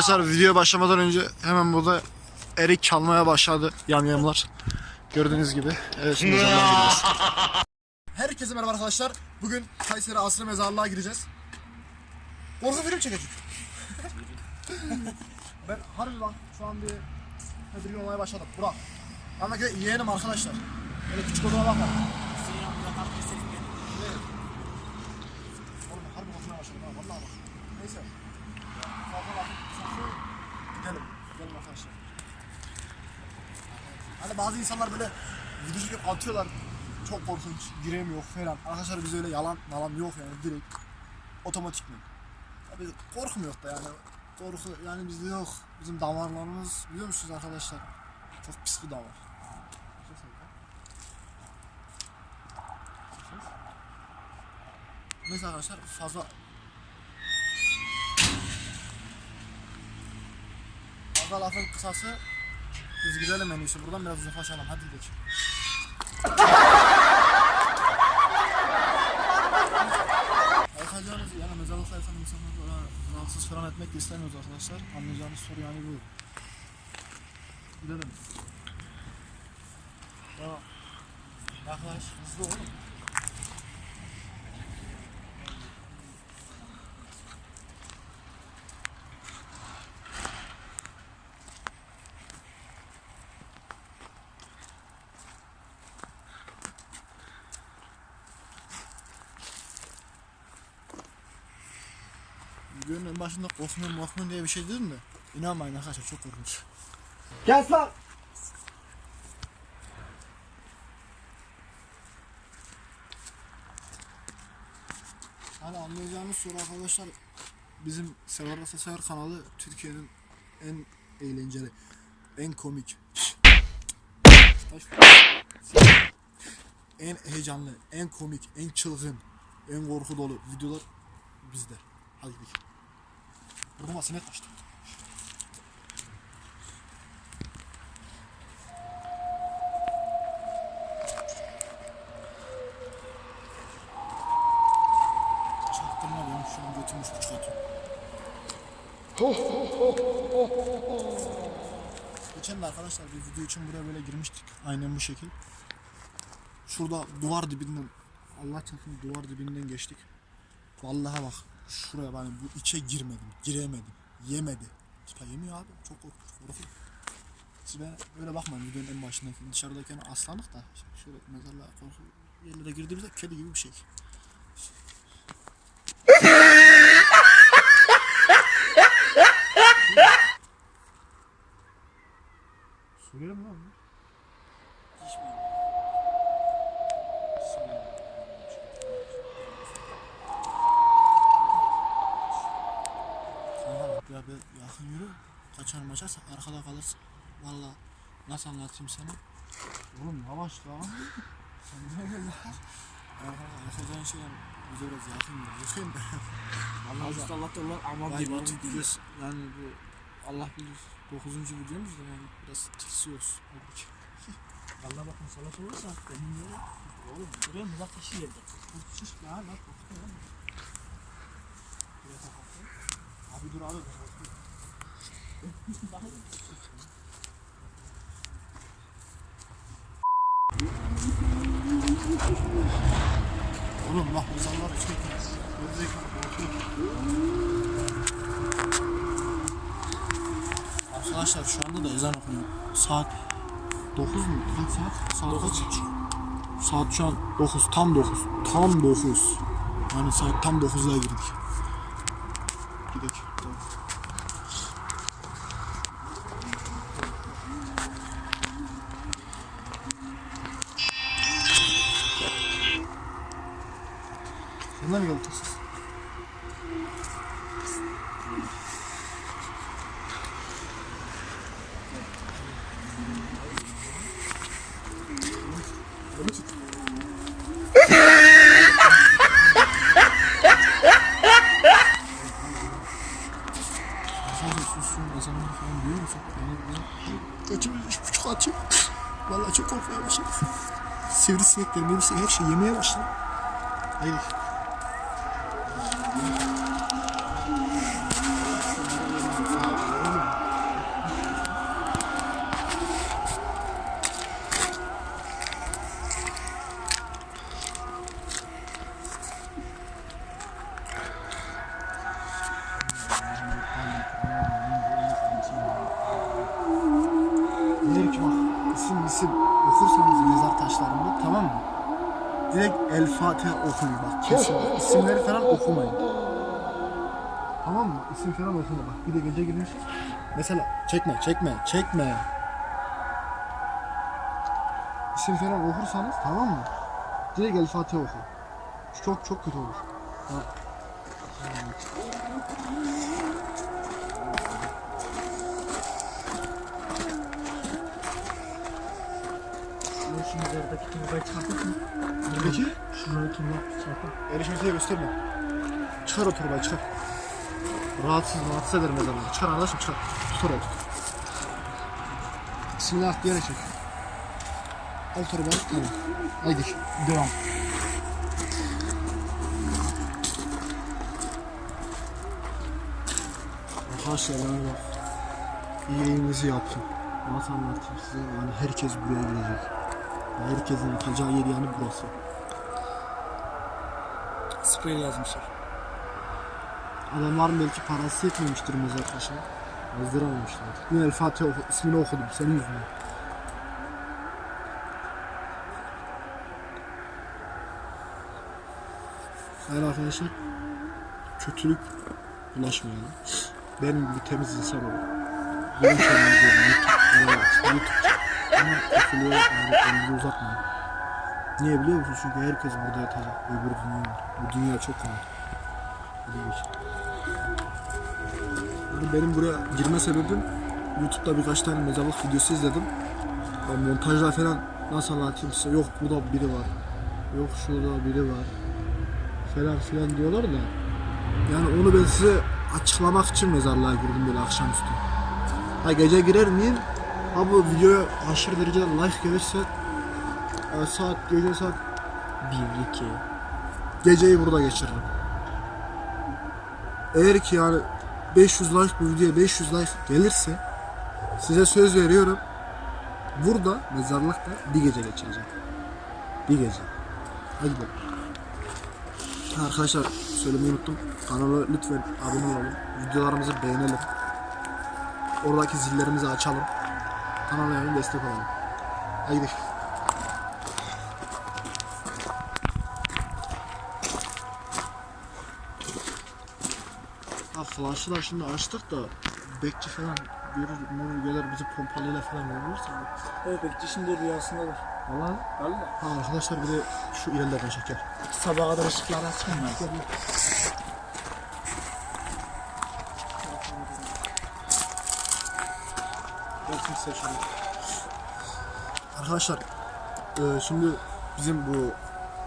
Arkadaşlar video başlamadan önce hemen burada erik çalmaya başladı yamyamlar. Gördüğünüz gibi. Evet şimdi mezarlığa gireceğiz. Herkese merhaba arkadaşlar. Bugün Kayseri Asrı Mezarlığa gireceğiz. Korku film çekeceğiz. ben harbi bak şu an bir tedirgin olmaya başladım. Burak. Ama ki yeğenim arkadaşlar. Öyle küçük olduğuna bakma. Oğlum harbi korkmaya başladım ha vallahi bak. Neyse. Fazla lafı sakın. Gidelim. Arkadaşlar. Hani bazı insanlar böyle video çekip atıyorlar. Çok korkunç, giremiyor falan. Arkadaşlar biz öyle yalan yalan yok yani direkt otomatik mi? Ya biz korkmuyor da yani. Korku yani bizde yok. Bizim damarlarımız biliyor musunuz arkadaşlar? Çok pis bir damar. Neyse arkadaşlar fazla lafın kısası biz gidelim en iyisi buradan biraz uzaklaşalım hadi gidelim. Arkadaşlarımız yani mezarlık sayesinde insanları rahatsız falan etmek istemiyoruz arkadaşlar. Anlayacağınız soru yani bu. Gidelim. Tamam. Yaklaş hızlı oğlum. Videonun en başında korkmuyorum korkmuyorum diye bir şey dedim de inanmayın arkadaşlar çok korkunç. Kes lan! Hani anlayacağınız soru arkadaşlar bizim Server Asasayar kanalı Türkiye'nin en eğlenceli, en komik, en heyecanlı, en komik, en çılgın, en korku dolu videolar bizde. Hadi gidelim. Burnuma sinek kaçtı. Çaktırma benim şu an götümüz buçuk atıyor. Geçen de arkadaşlar bir video için buraya böyle girmiştik. Aynen bu şekil. Şurada duvar dibinden Allah çarpsın duvar dibinden geçtik. Vallahi bak şuraya ben bu içe girmedim, giremedim, yemedi. Tipa yemiyor abi. Çok korkunç, korkunç. Siz ben öyle bakmayın videonun en başındaki dışarıdayken aslanlık da şöyle mezarlığa korku yerlere girdiğimizde kedi gibi bir şey. Mi lan bu? Kanka bak yakın yürü. Kaçar maçar arkada kalırsın. Valla nasıl anlatayım sana? Oğlum yavaş lan. Sen ne gel lan? Arkadan şey bize biraz yakın yürü. Yakın. Allah Vallahi- Allah'tan Allah ama bir tip videosu yani bu Allah bilir 9. videomuz da yani biraz tırsıyoruz. Valla bakın salak olursa benim böyle oğlum buraya mızrak taşı geldi. Sus lan lan lan. Abi dur abi. Oğlum bak insanlar çekmez. Korkuyor. Arkadaşlar şu anda da ezan okunuyor. Saat 9 mu? Kaç saat? Saat 9 Saat şu an 9, tam 9. Tam 9. Yani saat tam 9'da girdik. Gidelim. Tamam. Bunlar mı geldi siz? Sadece sussun ezanını falan duyuyor musun? Yani ben kaçımız üç buçuk atıyor. Vallahi çok korkmaya başladım. Sivrisinekler, mevrisinekler her şey yemeye başladı. Hayır. resim okursanız mezar taşlarında tamam mı? Direkt El Fatiha okuyun bak kesin. İsimleri falan okumayın. Tamam mı? İsim falan okuma bak. Bir de gece girmiş. Mesela çekme çekme çekme. İsim falan okursanız tamam mı? Direkt El Fatiha oku. Çok çok kötü olur. Tamam. Çıkartıp mı? Peki? Şurayı yaptı çıkartıp. Erişmesine gösterme. Çıkar o torbayı çıkar. Rahatsız rahatsız eder mezarlığı. Çıkar arkadaşım çıkar. Tut orayı tut. Bismillah diyerek çek. Al torbayı tamam. Haydi devam. Arkadaşlar bana bak. İyiliğinizi yapın. Nasıl anlatayım size? Yani herkes buraya gelecek. Herkesin yatacağı yer yani burası. Sprey yazmışlar. Adamların belki parası yetmemiştir mezar taşına. Yazdıramamışlar. Yine El Fatiha oku, ismini okudum senin yüzünden. Hayır arkadaşlar. Kötülük bulaşmayalım. Benim gibi temiz insan olun. Diyorum YouTube. Evet, YouTube. Ama kötülüğe yani elini uzatmayın. Niye biliyor musun? Çünkü herkes burada yatacak. Öbür dünya var. Bu dünya çok geç. Yani benim buraya girme sebebim YouTube'da birkaç tane mezarlık videosu izledim. Ben montajda falan nasıl anlatayım size yok burada biri var. Yok şurada biri var. Falan filan diyorlar da. Yani onu ben size açıklamak için mezarlığa girdim böyle akşamüstü. Ha gece girer miyim? Ha bu videoya aşırı derecede like gelirse e, saat gece saat 1 2 geceyi burada geçiririm. Eğer ki yani 500 like bu videoya 500 like gelirse size söz veriyorum burada mezarlıkta bir gece geçireceğim. Bir gece. Hadi bakalım. Arkadaşlar söylemeyi unuttum. Kanala lütfen abone olalım. Videolarımızı beğenelim. Oradaki zillerimizi açalım. Kanala yani destek olalım. Hadi gidelim. Ha flash'ı da şimdi açtık da bekçi falan görür, görür gelir bizi pompalıyla falan vurursa. Evet bekçi şimdi rüyasındadır. Valla. Valla. Ha arkadaşlar bir de şu ilerlerden çeker. Sabaha kadar ışıkları açmayın size şöyle. Arkadaşlar e, şimdi bizim bu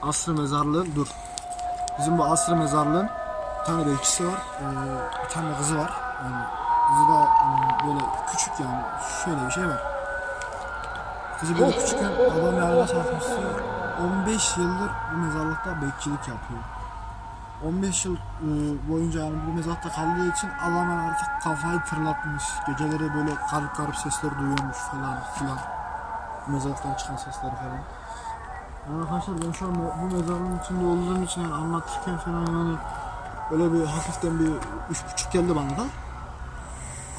asrı mezarlığın dur. Bizim bu asrı mezarlığın bir tane bekçisi var. E, bir tane kızı var. Yani kızı da e, böyle küçük yani şöyle bir şey var. Kızı böyle küçükken adam yarına çarpmıştı. 15 yıldır bu mezarlıkta bekçilik yapıyor. 15 yıl e, boyunca yani bu mezarlıkta kaldığı için adam artık kafayı tırlatmış. Geceleri böyle garip garip sesler duyuyormuş falan filan. Mezarlıktan çıkan sesler falan. Yani arkadaşlar ben şu an bu mezarlığın içinde olduğum için yani anlatırken falan yani böyle bir hafiften bir üç buçuk geldi bana da.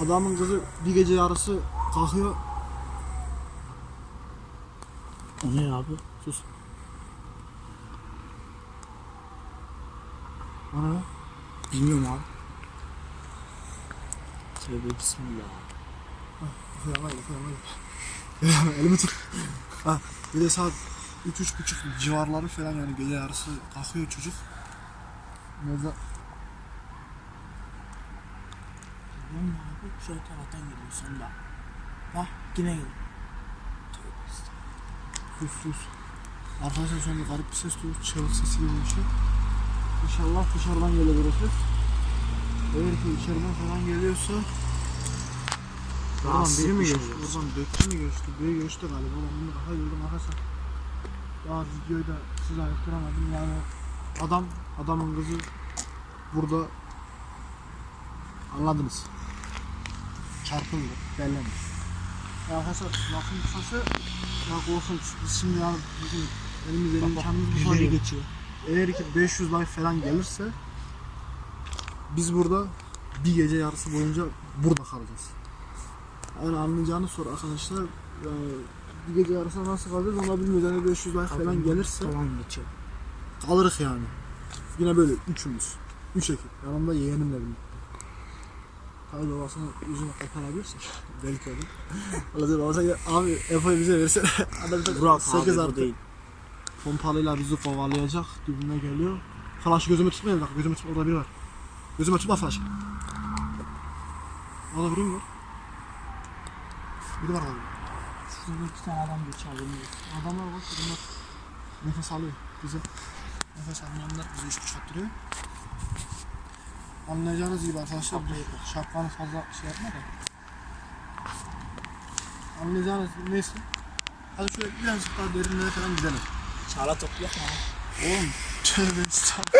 Adamın kızı bir gece yarısı kalkıyor. O ne abi? Sus. Ana. Bilmiyorum abi. Tövbe bismillah. Koyamayın, koyamayın. Elimi tut. Ha, bir de saat üç, üç buçuk civarları falan yani gece yarısı kalkıyor çocuk. Meza Lan abi şöyle taraftan geliyor sonunda. Bak yine estağfurullah. sus sus. Arkadaşlar anda garip bir ses duyuyoruz. Çığlık sesi gibi bir şey. İnşallah dışarıdan geliyor burası. Eğer ki içeriden falan geliyorsa Rahatsız biri mi geçti? Oradan bekçi mi geçti? Biri geçti galiba. Ulan bunu daha yıldım arkadaşlar. Daha videoyu da size ayıktıramadım. Yani adam, adamın kızı burada anladınız. Çarpıldı, bellemiş. Ya arkadaşlar lafın kısası ya korkunç. Biz şimdi ya bizim elimizde imkanımız bu Birileri kadar. geçiyor. Eğer ki 500 like falan gelirse biz burada bir gece yarısı boyunca burada kalacağız. Yani anlayacağınız soru arkadaşlar yani bir gece arasında nasıl kalacağız onu bilmiyoruz. Yani 500 like falan gelirse geçiyor. kalırız yani. Yine böyle üçümüz. Üç ekip. Yanımda yeğenimle birlikte. Tabii babasının yüzünü koparabilirsin. Belki olur. Allah sen babasına. Abi Efo'yu bize versene. Adam da Burak 8 abi bu artı. değil. Pompalıyla bizi kovalayacak. Dibine geliyor. Flash gözümü tutmayın bak. Gözümü tutma. Orada biri var. Gözüme tutma flash. Orada biri mi var? Biri var abi. Şurada iki tane adam geçiyor. Adamlar bak bunlar nefes alıyor bize. Nefes almayanlar bize iş çıkarttırıyor. Anlayacağınız gibi arkadaşlar bu şapkanı fazla şey yapma da. Anlayacağınız neyse. Hadi şöyle birazcık daha derinlere falan gidelim. Çağla top yapma. Oğlum tövbe estağfurullah.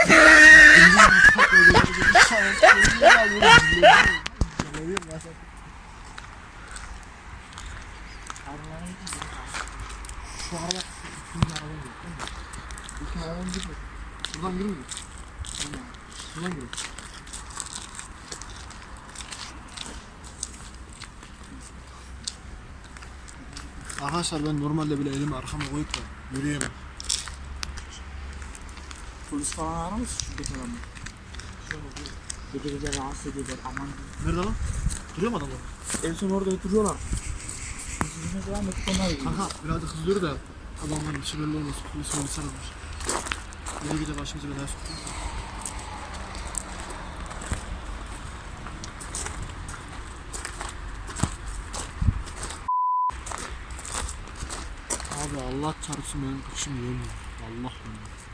Şu araba ikinci araban gidiyor. İkinci araban gidiyor. Buradan girmiyor. Buradan giriyor. Arkadaşlar ben normalde bile elimi arkama koyup da yürüyemem. Polis falan arar mısın şuradaki adamı? Gece gece rahatsız ediyorlar aman. Nerede lan? Duruyor mu adamlar? En son orada oturuyorlar. Biz yine devam ettik onlar gibi. Kanka birazcık hızlıyor da adamların içi belli olmasın. Polis polis aramış. Gece gece başımıza belaya soktu. Abi Allah çarpsın benim kışım yemiyor. Allah. Allah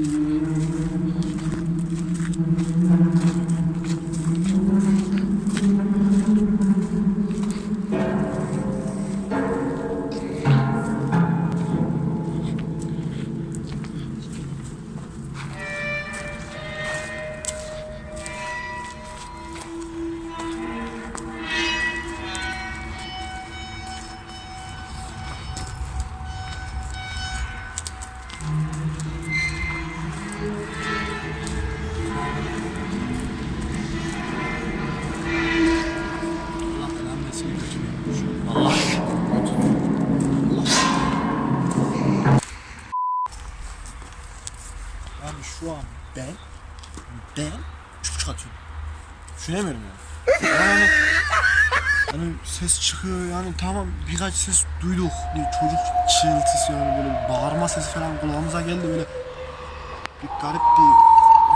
Thank you. Düşünemiyorum yani. Yani, ses çıkıyor yani tamam birkaç ses duyduk. Bir çocuk çığıltısı yani böyle bağırma sesi falan kulağımıza geldi böyle bir garip bir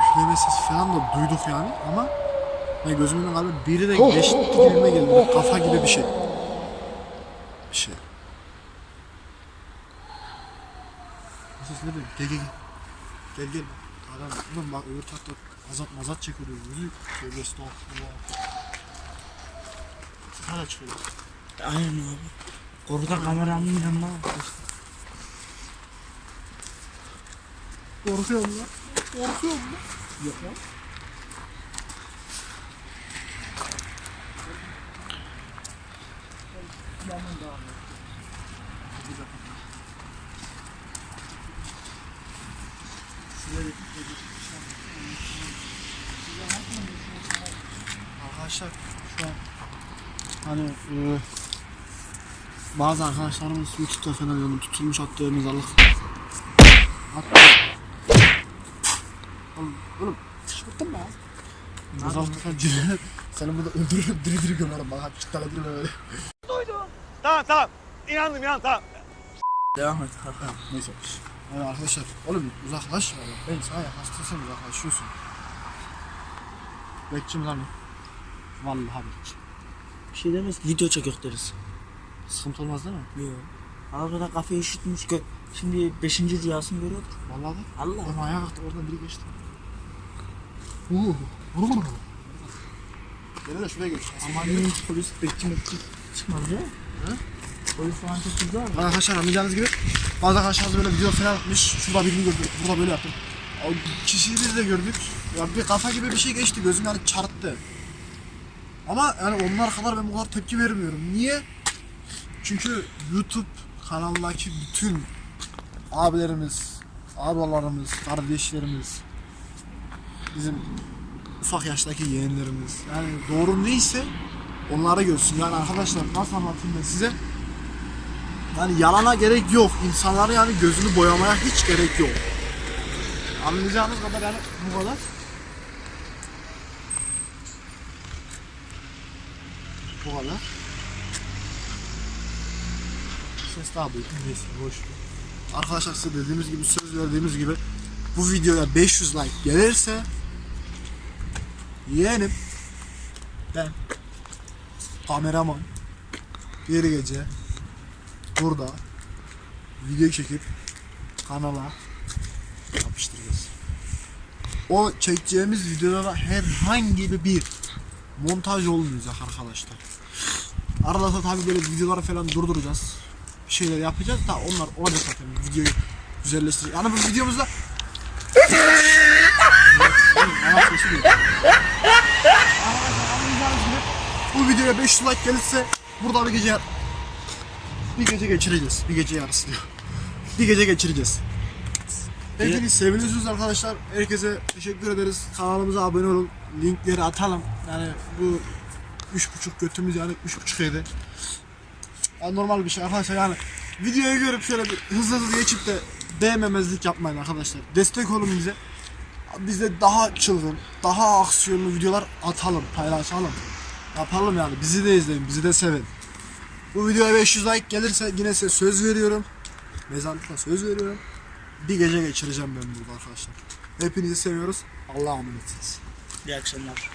üfleme sesi falan da duyduk yani ama yani gözümün önüne galiba biri de geçti gibime geldi. Böyle kafa gibi bir şey. Bir şey. Ses ne? Gel gel gel. Gel gel. Adam, bak öbür tarafta azat mazat çekiyor. Yüzü tövbe estağfurullah. Hala çıkıyor. Aynen abi. Koruda kameranın yanına Korkuyorum lan. Korkuyorum lan. Yok lan. Arkadaşlar şu an hani e, bazı arkadaşlarımız YouTube'da falan yani tutulmuş attığımız alık Hatta Oğlum, oğlum çıktın mı? Nazar tutan cinler Seni burada öldürürüm diri diri gömerim bak hadi çıktı alabilirim öyle Tamam tamam. İnandım inandım tamam. Devam et. Neyse yani arkadaşlar oğlum uzaklaş ya ben sana yaklaştırsam uzaklaşıyorsun Bekçim lan. Vallahi bekçim Bir şey demez video çekiyor deriz. Sıkıntı olmaz değil mi? Yok. Arabada kafayı üşütmüş ki şimdi 5. rüyasını görüyordur. Vallahi bak Allah. Oğlum ayağa kalktı oradan biri geçti Uuu Vur vur vur Gel de şuraya geç Aman hiç polis bekçi mekçi çıkmaz ya. Hı? Polis falan çok güzel mi? Arkadaşlar anlayacağınız gibi bazı arkadaşlar böyle video falan atmış. Şurada birini gördük, burada böyle yaptım. O kişiyi biz de gördük. Ya bir kafa gibi bir şey geçti gözüm yani çarptı. Ama yani onlar kadar ben bu kadar tepki vermiyorum. Niye? Çünkü YouTube kanaldaki bütün abilerimiz, ablalarımız, kardeşlerimiz, bizim ufak yaştaki yeğenlerimiz yani doğru neyse onları görsün. Yani arkadaşlar nasıl anlatayım ben size? Yani yalana gerek yok. İnsanların yani gözünü boyamaya hiç gerek yok. Anlayacağınız kadar yani bu kadar. Bu kadar. Ses daha büyük. Neyse boş. Arkadaşlar size dediğimiz gibi söz verdiğimiz gibi bu videoya 500 like gelirse yeğenim ben kameraman bir gece burada video çekip kanala yapıştıracağız. O çekeceğimiz videoda herhangi bir montaj olmayacak arkadaşlar. Arada da tabii böyle videoları falan durduracağız. Bir şeyler yapacağız da onlar olacak zaten videoyu güzelleştirecek. Yani bu videomuzda bu videoya 500 like gelirse burada bir gece bir gece geçireceğiz. Bir gece yarısı diyor. Bir gece geçireceğiz. Hepiniz seviliyorsunuz arkadaşlar. Herkese teşekkür ederiz. Kanalımıza abone olun. Linkleri atalım. Yani bu üç buçuk götümüz yani üç buçuk yedi. Yani normal bir şey arkadaşlar yani videoyu görüp şöyle bir hızlı hızlı geçip de beğenmemezlik yapmayın arkadaşlar. Destek olun bize. Biz de daha çılgın, daha aksiyonlu videolar atalım, paylaşalım. Yapalım yani. Bizi de izleyin, bizi de sevin. Bu videoya 500 like gelirse yine size söz veriyorum. Mezarlıkta söz veriyorum. Bir gece geçireceğim ben burada arkadaşlar. Hepinizi seviyoruz. Allah'a emanetsiniz. İyi akşamlar.